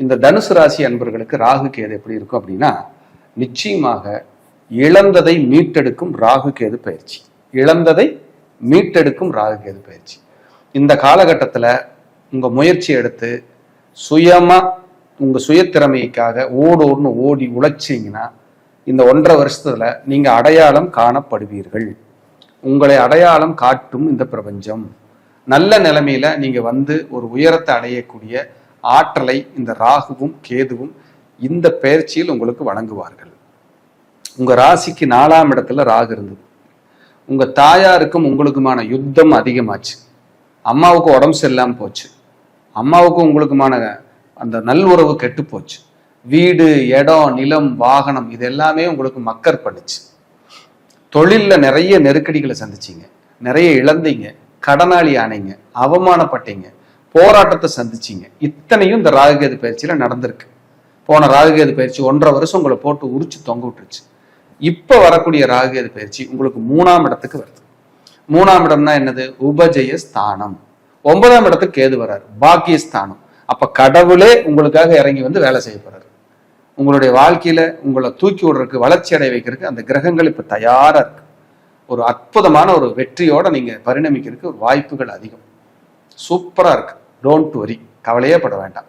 இந்த தனுசு ராசி அன்பர்களுக்கு ராகு கேது எப்படி இருக்கும் அப்படின்னா நிச்சயமாக இழந்ததை மீட்டெடுக்கும் ராகு கேது பயிற்சி. இழந்ததை மீட்டெடுக்கும் ராகு கேது பயிற்சி. இந்த காலகட்டத்தில் உங்க முயற்சி எடுத்து சுயமாக உங்கள் சுயத்திறமைக்காக ஓடோர்னு ஓடி உழைச்சிங்கன்னா இந்த ஒன்றரை வருஷத்துல நீங்கள் அடையாளம் காணப்படுவீர்கள். உங்களை அடையாளம் காட்டும் இந்த பிரபஞ்சம். நல்ல நிலைமையில் நீங்கள் வந்து ஒரு உயரத்தை அடையக்கூடிய ஆற்றலை இந்த ராகுவும் கேதுவும் இந்த பயிற்சியில் உங்களுக்கு வழங்குவார்கள் உங்க ராசிக்கு நாலாம் இடத்துல ராகு இருந்தது. உங்க தாயாருக்கும் உங்களுக்குமான யுத்தம் அதிகமாச்சு. அம்மாவுக்கு உடம்பு சரியில்லாம போச்சு. அம்மாவுக்கும் உங்களுக்குமான அந்த நல்லுறவு கெட்டு போச்சு. வீடு இடம் நிலம் வாகனம் இது எல்லாமே உங்களுக்கு மக்கர் பண்ணுச்சு. தொழில்ல நிறைய நெருக்கடிகளை சந்திச்சீங்க. நிறைய இழந்தீங்க. கடனாளி ஆனீங்க. அவமானப்பட்டீங்க. போராட்டத்தை சந்திச்சீங்க. இத்தனையும் இந்த ராகுகேது பயிற்சியில நடந்திருக்கு. போன ராகுகேது பயிற்சி ஒன்றரை வருஷம் உங்களை போட்டு உரிச்சு தொங்க விட்டுருச்சு. இப்ப வரக்கூடிய ராகுகேது பயிற்சி உங்களுக்கு மூணாம் இடத்துக்கு வருது. மூணாம் இடம்னா என்னது? உபஜய ஸ்தானம். ஒன்பதாம் இடத்துக்கு கேது வராரு. பாக்கிய ஸ்தானம் அப்ப கடவுளே உங்களுக்காக இறங்கி வந்து வேலை செய்ய போறாரு. உங்களுடைய வாழ்க்கையில உங்களை தூக்கி விடுறதுக்கு வளர்ச்சி அடைய வைக்கிறதுக்கு அந்த கிரகங்கள் இப்ப தயாரா இருக்கு. ஒரு அற்புதமான ஒரு வெற்றியோட நீங்க பரிணமிக்கிறதுக்கு வாய்ப்புகள் அதிகம். சூப்பரா இருக்கு. டோன்ட் வரி கவலையே பட வேண்டாம்.